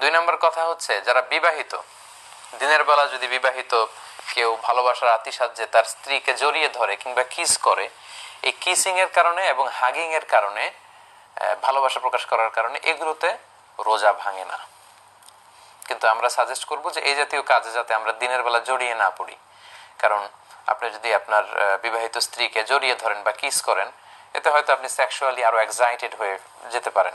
দুই নম্বর কথা হচ্ছে, যারা বিবাহিত, দিনের বেলা যদি বিবাহিত কেউ ভালোবাসার আতিসাহ্যে তার স্ত্রীকে জড়িয়ে ধরে কিংবা কিস করে, এই কিসিং এর কারণে এবং হাগিং এর কারণে ভালোবাসা প্রকাশ করার কারণে এগুলোতে রোজা ভাঙে না। কিন্তু আমরা সাজেস্ট করব যে এই জাতীয় কাজে যাতে আমরা দিনের বেলা জড়িয়ে না পড়ি। কারণ আপনি যদি আপনার বিবাহিত স্ত্রীকে জড়িয়ে ধরেন বা কিস করেন, এতে হয়তো আপনি সেক্সুয়ালি আরও এক্সাইটেড হয়ে যেতে পারেন।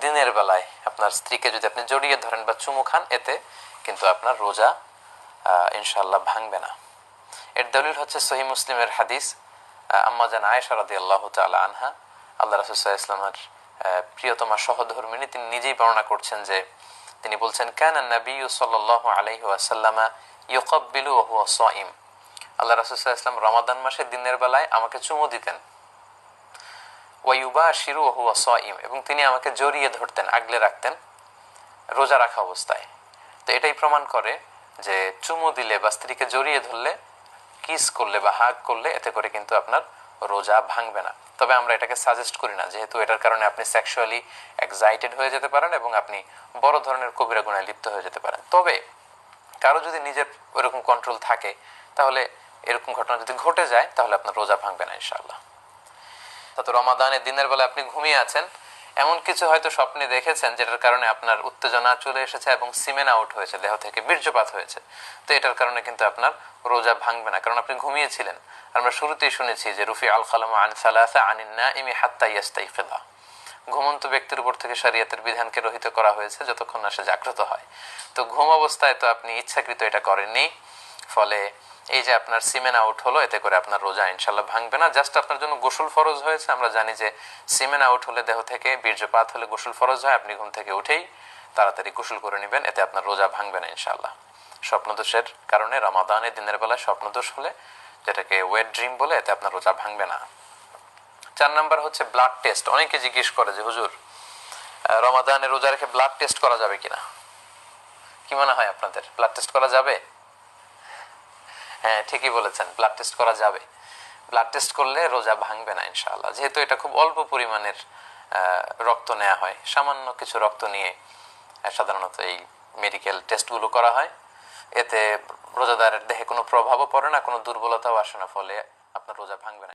দিনের বেলায় আপনার স্ত্রীকে যদি আপনি জড়িয়ে ধরেন বা চুমু খান এতে কিন্তু আপনার রোজা আহ, ইনশাআল্লাহ ভাঙবে না। এর দলিল হচ্ছে সহি মুসলিমের হাদিস আম্মা জান আয়েশা রাদি আল্লাহ তালা আনহা আল্লাহ রসুল্লাহ ইসলামের প্রিয়তমা সহধর্মিনী তিনি নিজেই বর্ণনা করছেন যে তিনি বলছেন কেন নবী সাল্লাহ আলহি ওয়াসাল্লামা ইউকব্বিলু ওহুয়া সাইম আল্লাহ রসুল্লাহ ইসলাম রমাদান মাসে দিনের বেলায় আমাকে চুমু দিতেন। ওয়াইবা শিরু ওহুয়া সাইম, এবং তিনি আমাকে জড়িয়ে ধরতেন, আগলে রাখতেন, রোজা রাখা অবস্থায়। তো এটাই প্রমাণ করে যে চুমু দিলে বা স্ত্রীকে জড়িয়ে ধরলে, কিস করলে বা হাগ করলে, এতে করে কিন্তু আপনার রোজা ভাঙবে না। তবে আমরা এটাকে সাজেস্ট করি না, যেহেতু এটার কারণে আপনি সেক্সুয়ালি এক্সাইটেড হয়ে যেতে পারেন এবং আপনি বড় ধরনের কবিরা গুণায় লিপ্ত হয়ে যেতে পারেন। তবে কারও যদি নিজের ওইরকম কন্ট্রোল থাকে, তাহলে এরকম ঘটনা যদি ঘটে যায়, তাহলে আপনার রোজা ভাঙবে না, ইনশাআল্লাহ। তো রমাদানের দিনের বেলা আপনি ঘুমিয়ে আছেন, এমন কিছু হয়তো স্বপ্নে দেখেছেন যেটার কারণে আপনার উত্তেজনা চলে এসেছে এবং সিমেন আউট হয়েছে, দেহ থেকে বীর্যপাত হয়েছে। তো এটার কারণে কিন্তু আপনার রোজা ভাঙবে না, কারণ আপনি ঘুমিয়েছিলেন। আমরা শুরুতেই শুনেছি যে, রুফি আল খালাম আন সালাসা আনিন না ইমি হাত্তা ইয়াস্তাই ফেলা ঘুমন্ত ব্যক্তির উপর থেকে শরীয়তের বিধানকে রহিত করা হয়েছে যতক্ষণ না সে জাগ্রত হয়। তো ঘুম অবস্থায় তো আপনি ইচ্ছাকৃত এটা করেননি, ফলে এই যে আপনার সিমেন আউট হলো, এতে করে আপনার রোজা ইনশাল্লাহ ভাঙবে না। জাস্ট আপনার জন্য গোসল ফরজ হয়েছে। আমরা জানি যে সিমেন আউট হলে দেহ থেকে বীর্যপাত হলে গোসল ফরজ হয়। আপনি ঘুম থেকে উঠেই তাড়াতাড়ি গোসল করে নেবেন, এতে আপনার রোজা ভাঙবে না ইনশাল্লাহ। স্বপ্নদোষের কারণে রমাদানের দিনের বেলায় স্বপ্নদোষ হলে, যেটাকে ওয়েট ড্রিম বলে, এতে আপনার রোজা ভাঙবে না। চার নাম্বার হচ্ছে ব্লাড টেস্ট অনেকে জিজ্ঞেস করে যে, হুজুর রমাদানে রোজা রেখে ব্লাড টেস্ট করা যাবে কিনা? কি মনে হয় আপনাদের? ব্লাড টেস্ট করা যাবে? হ্যাঁ ঠিকই বলেছেন ব্লাড টেস্ট করা যাবে। ব্লাড টেস্ট করলে রোজা ভাঙবে না ইনশাআল্লাহ। যেহেতু এটা খুব অল্প পরিমাণের রক্ত নেওয়া হয়, সামান্য কিছু রক্ত নিয়ে সাধারণত এই মেডিকেল টেস্টগুলো করা হয়। এতে রোজাদারের দেহে কোনো প্রভাবও পড়ে না, কোনো দুর্বলতাও আসে না, ফলে আপনার রোজা ভাঙবে না।